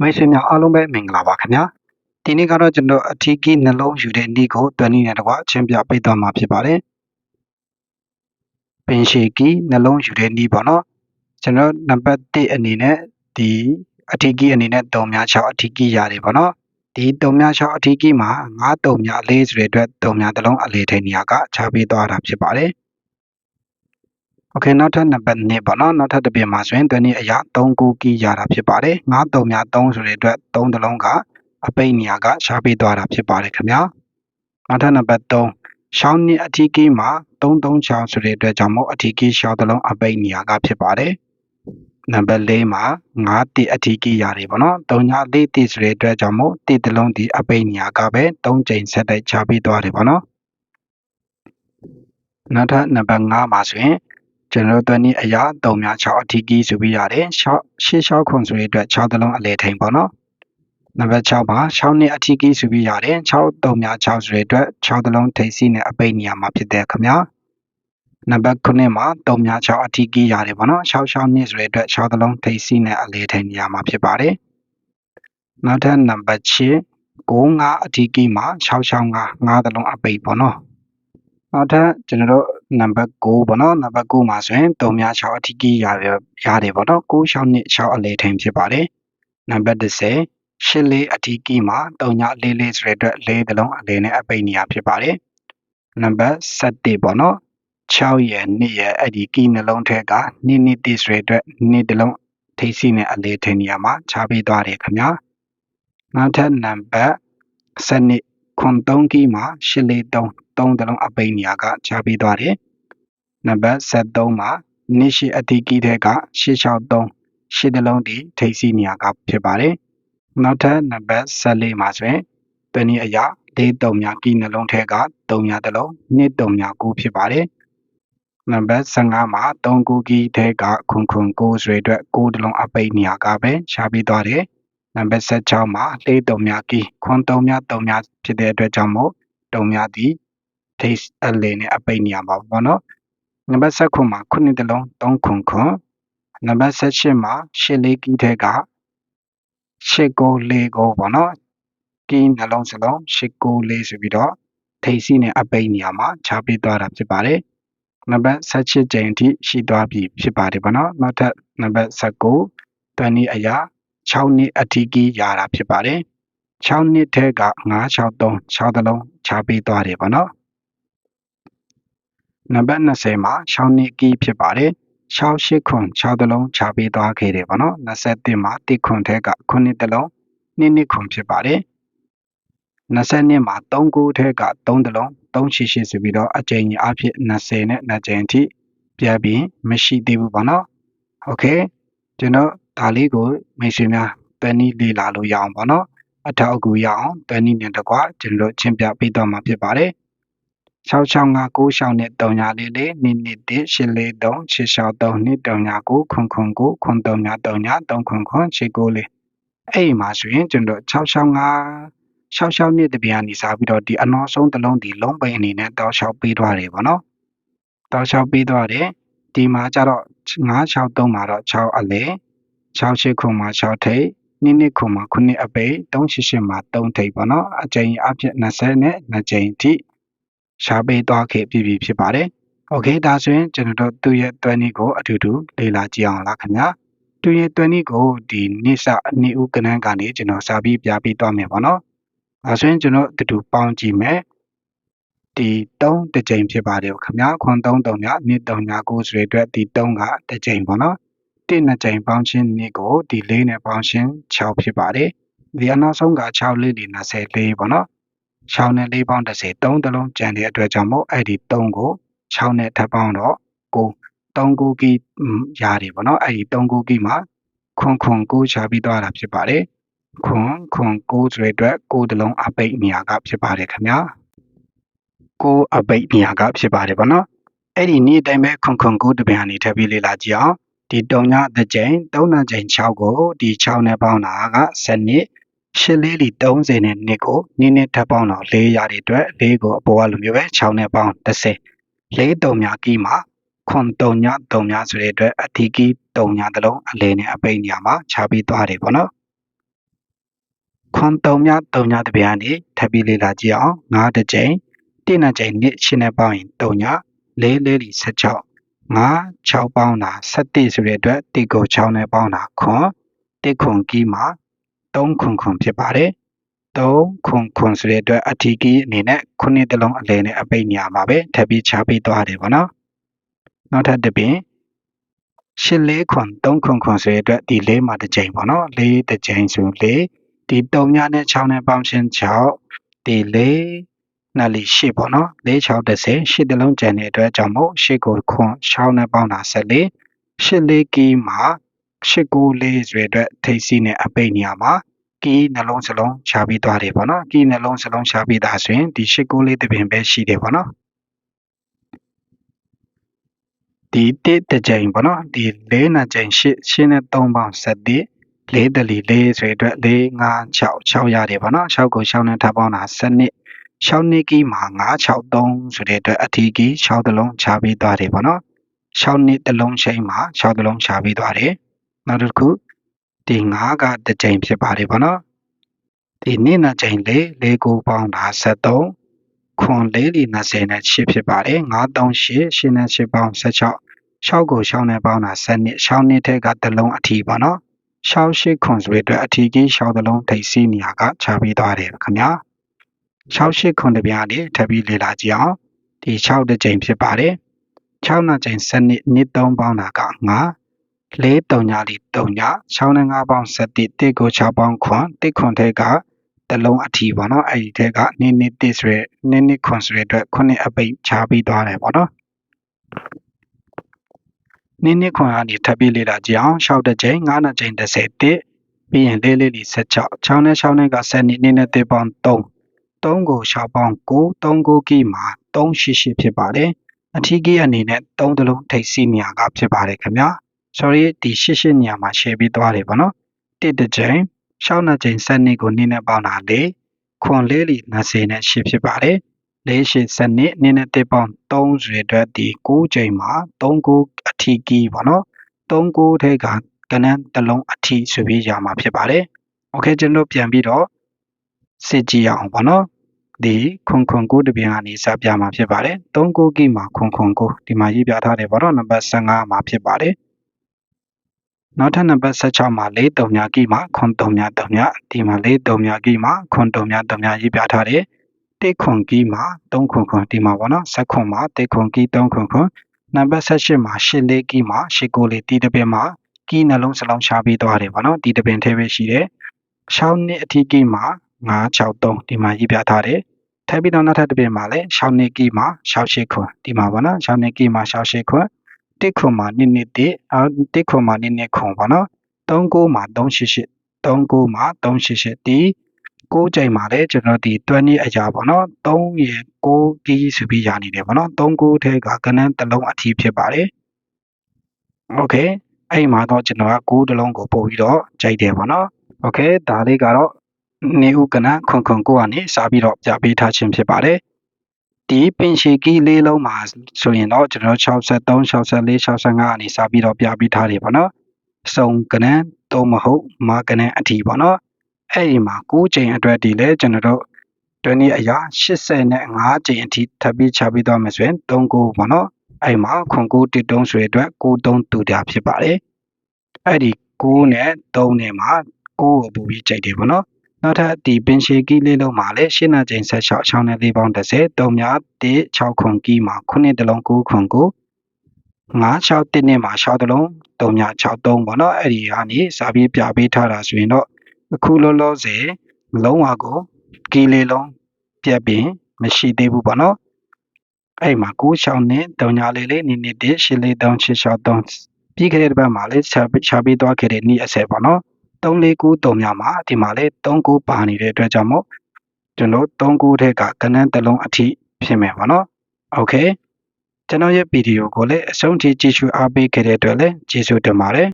မိတ်ဆွေများအားလုံးပဲမင်္ဂလာပါခင်ဗျာဒီနေ့ကတော့ကျွန်တော်အထီးကြီးနှလုံးယူတဲ့ဤကိုတွန်းနည်းနဲ့တကွအချင်းပြပေးသွားမှာဖြစ်ပါတယ်ပင်ရှည်ကြီးနှလုံးယူတဲ့ဤပေါ့နော်ကျွန်တော်နံပါတ်1အနေနဲ့ဒီအထီးကြီးအနေနဲ့3များ6အထီးကြီးရတယ်ပေါ့နော်ဒီ3များ6အထီးကြီးမှာ9 3များ4ဆိုတဲ့အတွက်3များတစ်လုံးအလေထိန်နေရာကခြားပေးသွားတာဖြစ်ပါတယ် โอเคနောက်ထပ်နံပါတ်2ပေါ့နော်နောက်ထပ်တစ်ပြင်မှာဆိုရင်တွန်းနည်းအရာ3ကူကီးရတာဖြစ်ပါတယ်9 3များ3ဆိုတဲ့အတွက်3တစ်လုံးကအပိတ်နေရာကရှားပေးသွားတာဖြစ်ပါတယ်ခင်ဗျာနောက်ထပ်နံပါတ်3ရှောင်းနှစ်အထီးကီးမှာ336ဆိုတဲ့အတွက်ကြောင့်မို့အထီးကီးရှောင်းတစ်လုံးအပိတ်နေရာကဖြစ်ပါတယ်နံပါတ်4မှာ9တိအထီးကီးရတယ်ပေါ့နော်3ည4တိဆိုတဲ့အတွက်ကြောင့်မို့တိတစ်လုံးဒီအပိတ်နေရာကပဲ3ချိန်ဆက်တိုက်ချပေးသွားတယ်ပေါ့နော်နောက်ထပ်နံပါတ်5မှာဆိုရင် ကျွန်တော်တို့နည်းအရာ3များ6အထီးကီးဆိုပြီးရတယ်6 8 6ခွန်ဆိုတဲ့အတွက်6တလုံးအလဲထိန်ပေါ့နော်နံပါတ်6မှာ6နှစ်အထီးကီးဆိုပြီးရတယ်6 3များ6ဆိုတဲ့အတွက်6တလုံးထိပ်စီးနဲ့အပိတ်နေရာမှာဖြစ်တဲ့ခင်ဗျာနံပါတ်9မှာ3များ6အထီးကီးရတယ်ပေါ့နော်6 6နှစ်ဆိုတဲ့အတွက်6တလုံးထိပ်စီးနဲ့အလဲထိန်နေရာမှာဖြစ်ပါတယ်နောက်ထပ်နံပါတ်6 9 5အထီးကီးမှာ6 6 5 5တလုံးအပိတ်ပေါ့နော် နောက်ထပ်ကျွန်တော်တို့နံပါတ်6ပေါ့နော်နံပါတ်9မှာဆိုရင်3များ6အထီးကီးရရတယ်ပေါ့နော်9 6နှစ်6အလဲထိန်ဖြစ်ပါတယ်နံပါတ်10ရှစ်လေးအထီးကီးမှာ3ညလေးလေးဆိုတဲ့အတွက်လေးတလုံးအလဲနဲ့အပိတ်နေရဖြစ်ပါတယ်နံပါတ်7ပေါ့နော်6ရယ်2ရယ်အဲ့ဒီကီးနှလုံးထဲက2နှစ်တိဆိုတဲ့အတွက်2တလုံးထိပ်စီးနဲ့အလဲထိန်နေရမှာခြားပေးသွားတယ်ခင်ဗျာနောက်ထပ်နံပါတ်7ခွန်3ကီးမှာ8လေး3 3တလုံးအပိတ်နေရကခြားပေးသွားတယ်နံပါတ်73မှာနိရှိအတိကိတဲ့က863ရှစ်တလုံးဒီထိပ်စီးနေရာကဖြစ်ပါတယ်။နောက်ထပ်နံပါတ်14မှာဆိုရင်တနည်းအရာ၄တုံများကိနှလုံးထဲက3များတလုံး2တုံများ9ဖြစ်ပါတယ်။နံပါတ်15မှာ3ကူကိထဲကခွန်ခွန်9ဆိုတဲ့အတွက်9တလုံးအပိတ်နေရာကပဲရှားပြီးသွားတယ်။နံပါတ်16မှာ၄တုံများကိခွန်3များ3များဖြစ်တဲ့အတွက်ကြောင့်မို့တုံများဒီထိ ပ်အလင်းနဲ့အပိတ်နေရာပါပေါ့နော်။နံပါတ်19မှာခုနှစ်တလုံး3ခွန်ခွန်နံပါတ်18မှာရှစ်လေးကီးထဲကရှစ်ကိုလေးကိုပေါ့နော်ကီးနှလုံးစလုံးရှစ်ကိုလေးဆိုပြီးတော့ထိပ်စီးနဲ့အပိတ်နေရာမှာခြားပေးသွားတာဖြစ်ပါတယ်နံပါတ်18ကျိန်အထိရှိသွားပြီဖြစ်ပါတယ်ပေါ့နော်နောက်ထပ်နံပါတ်19တန်ဤအရာ6နှစ်အထိကီးရတာဖြစ်ပါတယ်6နှစ်ထဲက963 6တလုံးခြားပေးသွားတယ်ပေါ့နော် နံပါတ်20မှာရှောင်းနစ်ကီးဖြစ်ပါတယ်ရှောင်းရှိခွန်6တလုံးခြားပေးသွားခဲ့တယ်ပေါ့နော်21မှာ1ခွန်ထဲက9တလုံး2နှစ်ခွန်ဖြစ်ပါတယ်22မှာ3ကိုထဲက3တလုံး388ဆိုပြီးတော့အကြိမ်ကြီးအဖြစ်20နဲ့2ကြိမ်အထိပြပြီးမရှိသေးဘူးပေါ့နော်ဟုတ်ကဲ့ကျွန်တော်ဒါလေးကိုမိတ်ဆွေများတန်နီးလေးလာလို့ရအောင်ပေါ့နော်အထောက်အကူရအောင်တန်နီးနဲ့တကွာကျွန်တော်ချင်းပြပေးသွားမှာဖြစ်ပါတယ် 665 96နဲ့344လေးနှစ်နှစ်1 843 863နှစ်339ခွန်ခွန်9ခွန်339 3ခွန်ခွန်89လေးအဲ့ဒီမှာဆိုရင်ကျွန်တော်665 66နှစ်တပြန်နေစားပြီးတော့ဒီအနောက်ဆုံးတစ်လုံးဒီလုံးပိန်အနေနဲ့တောက်လျှောက်ပေးသွားတယ်ပေါ့နော်တောက်လျှောက်ပေးသွားတယ်ဒီမှာကျတော့963မှာတော့6အလဲ68ခွန်မှာ6ထိပ်နှစ်နှစ်ခွန်မှာ9အပိတ်388မှာ3ထိပ်ပေါ့နော်အကြိမ်အဖြစ်20နဲ့2ကြိမ်အထိ ရှားပေးသွားခဲ့ပြီဖြစ်ပါတယ်။ Okay ဒါဆိုရင်ကျွန်တော်တို့သူ့ရဲ့သွဲနည်းကိုအတူတူလေ့လာကြည့်အောင်လားခင်ဗျာ။သူ့ရဲ့သွဲနည်းကိုဒီနိစ္စအနည်းဦးကနန်းကနေကျွန်တော်စာပြီးပြပေးသွားမယ်ပေါ့နော်။ဒါဆိုရင်ကျွန်တော်အတူတူပေါင်းကြည့်မယ်။ဒီ3တစ်ကြိမ်ဖြစ်ပါတယ်ခင်ဗျာ။ခွန်3 3ည2 3ည9ဆိုတဲ့အတွက်ဒီ3ကတစ်ကြိမ်ပေါ့နော်။တစ်နှစ်ကြိမ်ပေါင်းခြင်းနေ့ကိုဒီ4နဲ့ပေါင်းခြင်း6ဖြစ်ပါတယ်။ဒီအနောက်ဆုံးက6လေးဒီ24ပေါ့နော် 6နဲ့4ပေါင်း30 3တလုံးကျန်တဲ့အတွက်ကြောင့်မို့အဲ့ဒီ3ကို6နဲ့ထပ်ပေါင်းတော့9 3ကူကီရတယ်ပေါ့နော်အဲ့ဒီ3ကူကီမှာခွန်ခွန်9ချပြီးသွားတာဖြစ်ပါတယ်ခွန်ခွန်9ဆိုတဲ့အတွက်9တလုံးအပိတ်နေရာကဖြစ်ပါတယ်ခင်ဗျာ9အပိတ်နေရာကဖြစ်ပါတယ်ပေါ့နော်အဲ့ဒီနေ့တိုင်းပဲခွန်ခွန်9တပြန်နေထပ်ပြီးလေ့လာကြည့်အောင်ဒီတုံညတစ်ကြိမ်3နာကြိမ်6ကိုဒီ6နဲ့ပေါင်းတာက7နှစ် ရှစ်လေးလီ30နဲ့နှစ်ကိုနင်းနဲ့ထပ်ပေါင်းတော့4ရာတွေအတွက်၄ကိုအပေါ်ကလိုမျိုးပဲ6နဲ့ပေါင်း30လေးတုံများကီးမှာခွန်တုံညတုံများဆိုတဲ့အတွက်အထီကီးတုံညာတလုံးအလဲနဲ့အပိတ်ညာမှာခြားပြီးသွားတယ်ပေါ့နော်ခွန်တုံမြတုံညတပြားနေထပ်ပြီးလေ့လာကြည့်အောင်၅တစ်ကြိမ်တိနှစ်ကြိမ်နှစ်ရှင်းနဲ့ပေါင်းရင်တုံညလေးလေးလီ16 5 6ပေါင်းတာ17ဆိုတဲ့အတွက်တိကို6နဲ့ပေါင်းတာခွန်တိခွန်ကီးမှာ 3ခွန်ခွန်ဖြစ်ပါတယ်3ခွန်ခွန်ဆိုတဲ့အတွက်အထီကီးအနေနဲ့ခုနှစ်တလုံးအလဲနဲ့အပိတ်နေရမှာပဲထပ်ပြီးချပေးသွားတယ်ပေါ့နော်နောက်ထပ်တစ်ပင်ရှစ်လေးခွန်3ခွန်ခွန်ဆိုတဲ့အတွက်ဒီလေးမှာတစ်ကြိမ်ပေါ့နော်လေးတစ်ကြိမ်ဆိုလေးဒီ3ညနဲ့6နဲ့ပေါင်းချင်း6ဒီလေးနှစ်လီရှစ်ပေါ့နော်၄6 30ရှစ်တလုံးကျန်တဲ့အတွက်ကြောင့်မို့ရှစ်ကိုခွန်6နဲ့ပေါင်းတာ14ရှစ်လေးကီးမှာ ရှစ်ကိုလေးဆိုတဲ့အတွက်ထိပ်စီးနဲ့အပိတ်နေရမှာကီးနှလုံးစလုံးရှားပြီးသွားတယ်ပေါ့နော်ကီးနှလုံးစလုံးရှားပြီးသားဆိုရင်ဒီရှစ်ကိုလေးတစ်ပင်ပဲရှိတယ်ပေါ့နော်ဒီတစ်တစ်ကြိမ်ပေါ့နော်ဒီလေးနှစ်ကြိမ်ရှစ်ရှင်းနဲ့3ပေါင်း17လေးတလီလေးဆိုတဲ့အတွက်4 5 6 6ရတယ်ပေါ့နော်6ကို6နဲ့ထပ်ပေါင်းတာ7 6နှစ်ကီးမှာ963ဆိုတဲ့အတွက်အထီးကီး6တလုံးချပြီးသွားတယ်ပေါ့နော်6နှစ်တလုံးချိန်မှာ6တလုံးချပြီးသွားတယ် နောက်တစ်ခုဒီ9ကတစ်ကြိမ်ဖြစ်ပါတယ်ပေါ့နော်ဒီနေ့နှစ်ကြိမ်လေးလေးကိုပေါင်းတာ73ခွန်လေးလီ20နဲ့8ဖြစ်ပါတယ်938 8နဲ့8ပေါင်း16 6ကို6နဲ့ပေါင်းတာ7နှစ်6နှစ်ထက်ကတလုံးအထီးပေါ့နော်6 8ခွန်ဆိုတဲ့အတွက်အထီးကီး6တလုံးထိပ်စီးနေရကချပြီးသွားတယ်ခင်ဗျာ68ခွန်တပြားလေးထပ်ပြီးလေ့လာကြည့်အောင်ဒီ6တစ်ကြိမ်ဖြစ်ပါတယ်6နှစ်ကြိမ်7နှစ်နှစ်3ပေါင်းတာက9 4 3ညာလီ3ညာ6နဲ့5ပေါင်း7တိကို6ပေါင်းခွန်တိခွန်ထဲကတလုံးအထီပေါ့နော်အဲ့ဒီထဲကနင်းနစ်တစ်ဆိုရနင်းနစ်ခွန်ဆိုရအတွက်ခုနှစ်အပိတ်ချပြီးသွားတယ်ပေါ့နော်နင်းနစ်ခွန်ကနေထပ်ပြီးလေ့လာကြည့်အောင်6တစ်ကြိမ်9နှစ်ကြိမ်30တိပြီးရင်လေးလေးလီ16 6နဲ့6နဲ့က7နှစ်နင်းနဲ့တစ်ပေါင်း3 3ကို6ပေါင်း9 3ကိုကီမှာ388ဖြစ်ပါတယ်အထီးကီအနေနဲ့3တလုံးထိပ်စီးနေရာကဖြစ်ပါတယ်ခင်ဗျာ sorry ဒီ88နေရာမှာ share ပြီးသွားတယ်ပေါ့နော်တစ်တစ်ချိန်6နှစ်ချိန်7နှစ်ကိုနင်းနဲ့ပေါင်းတာလေခွန်လေးလီ20နဲ့8ဖြစ်ပါတယ်လေးရှိ7နှစ်နင်းနဲ့တစ်ပေါင်း3ဆိုတဲ့အတွက်ဒီ9ချိန်မှာ3ကိုအထီးကီပေါ့နော်3ကိုထဲကကနန်းတလုံးအထီးဆိုပြီးရမှာဖြစ်ပါတယ်โอเคကျွန်တော်ပြန်ပြီးတော့စစ်ကြည့်အောင်ပေါ့နော်ဒီခွန်ခွန်ကိုတပြန်ကနေစပြမှာဖြစ်ပါတယ်3ကိုကီမှာခွန်ခွန်ကိုဒီမှာရေးပြထားတယ်ပေါ့နော်နံပါတ်15မှာဖြစ်ပါတယ် နောက်ထပ်နံပါတ်16မှာ4 3ညာကီမှာခွန်3ညာ3ညာဒီမှာ4 3ညာကီမှာခွန်3ညာ3ညာရေးပြထားတယ်တိခွန်ကီမှာ3ခွန်ခွန်ဒီမှာပေါ့နော်ဆက်ခွန်မှာတိခွန်ကီ3ခွန်ခွန်နံပါတ်18မှာ8လေးကီမှာ8ကိုလေးတီးတစ်ပင်မှာကီနှလုံးစလုံးရှားပြီးသွားတယ်ပေါ့နော်ဒီတစ်ပင်ထဲပဲရှိတယ်6နှစ်အထီးကီမှာ963ဒီမှာရေးပြထားတယ်ထပ်ပြီးတော့နောက်ထပ်တစ်ပြင်မှာလည်း6နှစ်ကီမှာ68ခွန်ဒီမှာပေါ့နော်6နှစ်ကီမှာ68ခွန် တစ်ခွန်မှာ2နှစ်တစ်အော်တစ်ခွန်မှာ2နှစ်ခွန်ပေါ့နော်39မှာ388 39မှာ388ဒီ6ချိန်မှာလည်းကျွန်တော်ဒီ20အရာပေါ့နော်3ရေ6ကီဆိုပြီးရနေတယ်ပေါ့နော်39ထဲကကနန်းတစ်လုံးအထီးဖြစ်ပါတယ်โอเคအဲ့မှာတော့ကျွန်တော်က6တစ်လုံးကိုပို့ပြီးတော့ကြိုက်တယ်ပေါ့နော်โอเคဒါလေးကတော့နေဥကနခွန်ခွန်ကိုကနေစပြီးတော့ပြပေးထားခြင်းဖြစ်ပါတယ် ဒီပင်ရှီကီလေးလုံးမှာဆိုရင်တော့ကျွန်တော်63 64 65အနေစပြီးတော့ပြပေးထားတယ်ပေါ့နော်စုံကနန်းတော့မဟုတ်မာကနန်းအထီပေါ့နော်အဲ့ဒီမှာ9ချိန်အတွက်ဒီလဲကျွန်တော်တို့20အရာ85ချိန်အထိထပ်ပြီးချပြီးတော့မယ်ဆိုရင်3ကိုပေါ့နော်အဲ့မှာခွန်9တစ်တုံးဆိုရအတွက်9တုံးတူတာဖြစ်ပါတယ်အဲ့ဒီ9နဲ့3နဲ့မှာ9ကိုပူပြီးကြိုက်တယ်ပေါ့နော် နောက်ထပ်ဒီပင်ရှေကီးလေးလုံးမှာလည်းရှင်းနာချိန်16 6နဲ့4ပေါင်း30 3မြ1 6ခွန်ကီးမှာ9တလုံး9ခွန်ကို9 6တစ်နဲ့မှာ6တလုံး3မြ6 3ပေါ့နော်အဲ့ဒီကနေစာပြီးပြပေးထားတာဆိုရင်တော့အခုလောလောဆယ်လုံးဝကိုကီးလေးလုံးပြက်ပြီးမရှိသေးဘူးပေါ့နော်အဲ့မှာ9 6နဲ့3ညာလေးလေးနေနေ1 8လေး3 6 6 3ပြီးခဲ့တဲ့တစ်ပတ်မှာလည်းချပြီးသွားခဲ့တဲ့နေ့အစဲပေါ့နော် 349များမှာဒီမှာလေ39ပါနေတဲ့အတွက်ကြောင့်မို့ကျွန်တော်39ထက်ကကဏ္ဍတစ်လုံးအထိဖြစ်မယ်ပေါ့နော်။ Okay ကျွန်တော်ရဲ့ဗီဒီယိုကိုလည်းအဆုံးထိကြည့်ရှုအားပေးခဲ့တဲ့အတွက်လည်းကျေးဇူးတင်ပါတယ်